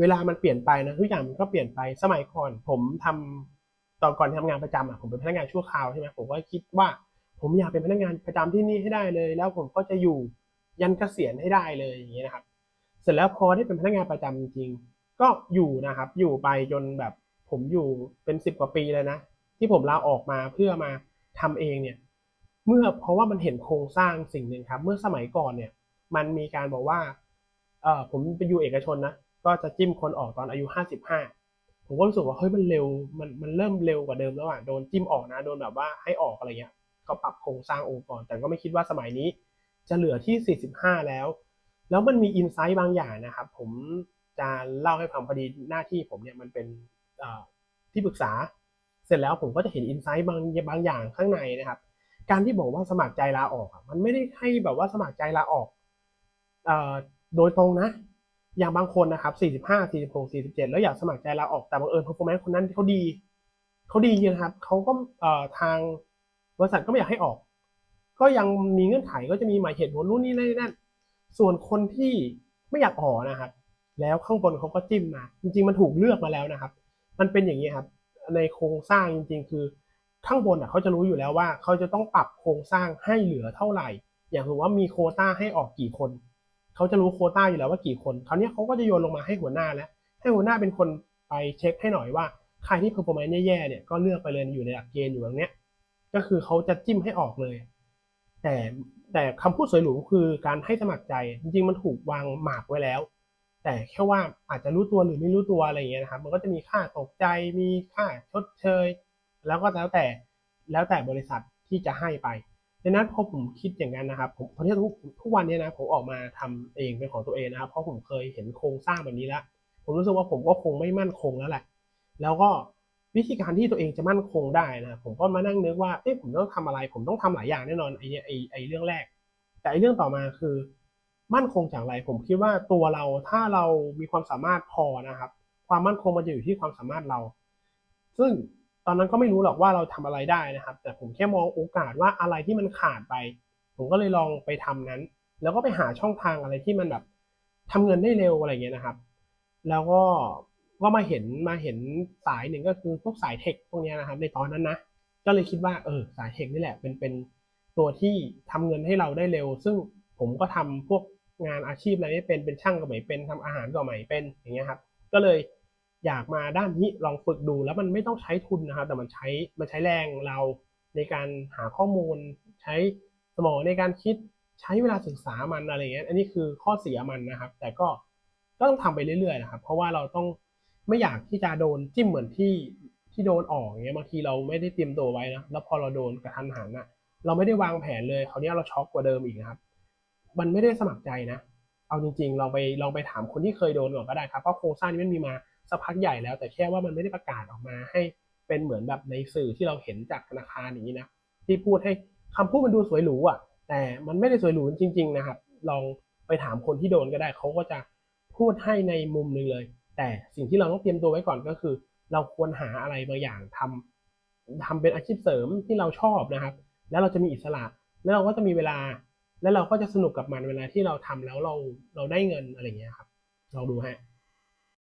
เวลามันเปลี่ยนไปนะทุกอย่างมันก็เปลี่ยนไปสมัยก่อน ผมทำตอนก่อนทำงานประจำอะผมเป็นพนักงานชั่วคราวใช่ไหมผมก็คิดว่า ผมอยากเป็นพนักงานประจำที่นี่ให้ได้เลย แล้วผมก็จะอยู่ยันเกษียณให้ได้เลยอย่างเงี้ยนะครับ เสร็จแล้วพอได้เป็นพนักงานประจำจริงก็อยู่นะครับ อยู่ไปจนแบบผมอยู่เป็นสิบกว่าปีเลยนะ ที่ผมลาออกมาเพื่อมาทำเองเนี่ยเมื่อเพราะว่ามันเห็นโครงสร้างสิ่งหนึ่งครับ เมื่อสมัยก่อนเนี่ย มันมีการบอกว่าเออผมไปอยู่เอกชนนะ ก็จะจิ้มคนออกตอนอายุห้าสิบห้าผมก็รู้สึกว่าเฮ้ยมันเร็วมันมันเริ่มเร็วกว่าเดิมแล้วอะโดนจิ้มออกนะโดนแบบว่าให้ออกอะไรเงี้ยก็ปรับโครงสร้างองค์กร แต่ก็ไม่คิดว่าสมัยนี้จะเหลือที่ 45 แล้ว แล้วมันมีอินไซต์บางอย่างนะครับ ผมจะเล่าให้ฟังพอดีหน้าที่ผมเนี่ยมันเป็นที่ปรึกษา เสร็จแล้วผมก็จะเห็นอินไซต์บางบางอย่างข้างในนะครับ การที่บอกว่าสมัครใจลาออกอะมันไม่ได้ให้แบบว่าสมัครใจลาออกอโดยตรงนะ อย่างบางคนนะครับ 45 46 47 แล้วอยากสมัครใจลาออก แต่บังเอิญ performance คนนั้นเขาดี เขาดีนะครับ เขาก็เอ่อทางบริษัทก็ไม่อยากให้ออก ก็ยังมีเงื่อนไขก็จะมีหมายเหตุผลนู่นนี่นั่น ส่วนคนที่ไม่อยากออกนะครับ แล้วข้างบนเขาก็จิ้มมา จริง ๆ มันถูกเลือกมาแล้วนะครับ มันเป็นอย่างนี้ครับ ในโครงสร้างจริง ๆ คือข้างบนอะเขาจะรู้อยู่แล้วว่าเขาจะต้องปรับโครงสร้างให้เหลือเท่าไหร่ อย่างสมมติว่ามีโคต้าให้ออกกี่คน เขาจะรู้โควต้าอยู่แล้วว่ากี่คนคราวนี้เขาก็จะโยนลงมาให้หัวหน้าแล้ว ให้หัวหน้าเป็นคนไปเช็คให้หน่อยว่าใครที่ performance แย่ๆเนี่ยก็เลือกไปเลยอยู่ในหลักเกณฑ์อยู่ตรงเนี้ยก็คือเขาจะจิ้มให้ออกเลย แต่แต่คำพูดสวยหรูคือการให้สมัครใจ จริงๆมันถูกวางหมากไว้แล้ว แต่แค่ว่าอาจจะรู้ตัวหรือไม่รู้ตัวอะไรอย่างเงี้ยนะครับ มันก็จะมีค่าตกใจมีค่าชดเชย แล้วก็แล้วแต่แล้วแต่บริษัทที่จะให้ไป ดังนั้นพอผมคิดอย่างนั้นนะครับผมตอนนี้ทุกทุกวันนี้นะผมออกมาทำเองเป็นของตัวเองนะครับเพราะผมเคยเห็นโครงสร้างแบบนี้แล้ว ผมรู้สึกว่าผมก็คงไม่มั่นคงแล้วแหละ แล้วก็วิธีการที่ตัวเองจะมั่นคงได้นะผมก็มานั่งนึกว่าเอ๊ะผมต้องทำอะไร ผมต้องทำหลายอย่างแน่นอนไอ้ไอ้ไอ้เรื่องแรก แต่ไอ้เรื่องต่อมาคือ มั่นคงจากอะไรผมคิดว่าตัวเราถ้าเรามีความสามารถพอนะครับ ความมั่นคงมันจะอยู่ที่ความสามารถเรา ซึ่ง ตอนนั้นก็ไม่รู้หรอกว่าเราทำอะไรได้นะครับ แต่ผมแค่มองโอกาสว่าอะไรที่มันขาดไป ผมก็เลยลองไปทำนั้น แล้วก็ไปหาช่องทางอะไรที่มันแบบทำเงินได้เร็วอะไรเงี้ยนะครับ แล้วก็ก็มาเห็นมาเห็นสายหนึ่งก็คือพวกสายเทคพวกเนี้ยนะครับ ในตอนนั้นนะ ก็เลยคิดว่าเออสายเทคนี่แหละเป็นเป็นตัวที่ทำเงินให้เราได้เร็ว ซึ่งผมก็ทำพวกงานอาชีพอะไรไม่เป็นเป็นช่างก็ไม่เป็นทำอาหารก็ไม่เป็นอย่างเงี้ยครับ ก็เลย อยากมาด้านนี้ลองฝึกดูแล้วมันไม่ต้องใช้ทุนนะครับ แต่มันใช้มันใช้แรงเราในการหาข้อมูล ใช้สมองในการคิดใช้เวลาศึกษามันอะไรเงี้ยอันนี้คือข้อเสียมันนะครับ แต่ก็ก็ต้องทำไปเรื่อยๆนะครับ เพราะว่าเราต้องไม่อยากที่จะโดนจิ้มเหมือนที่ที่โดนออกอย่างเงี้ยบางทีเราไม่ได้เตรียมตัวไว้นะแล้วพอเราโดนกระทันหันอะเราไม่ได้วางแผนเลยคราวนี้เราช็อกกว่าเดิมอีกนะครับ มันไม่ได้สมัครใจนะ เอาจริงๆลองไปลองไปถามคนที่เคยโดนก่อนก็ได้ครับเพราะโครงสร้างนี้มันมีมา สักพักใหญ่แล้วแต่แค่ว่ามันไม่ได้ประกาศออกมาให้เป็นเหมือนแบบในสื่อที่เราเห็นจากธนาคารอย่างนี้นะที่พูดให้คำพูดมันดูสวยหรูอะ แต่มันไม่ได้สวยหรูจริง ๆ นะครับ ลองไปถามคนที่โดนก็ได้เขาก็จะพูดให้ในมุมหนึ่งเลย แต่สิ่งที่เราต้องเตรียมตัวไว้ก่อนก็คือ เราควรหาอะไรบางอย่างทำทำเป็นอาชีพเสริมที่เราชอบนะครับ แล้วเราจะมีอิสระแล้วเราก็จะมีเวลา แล้วเราก็จะสนุกกับมันเวลาที่เราทำแล้วเราเราได้เงินอะไรอย่างเงี้ยครับลองดูฮะ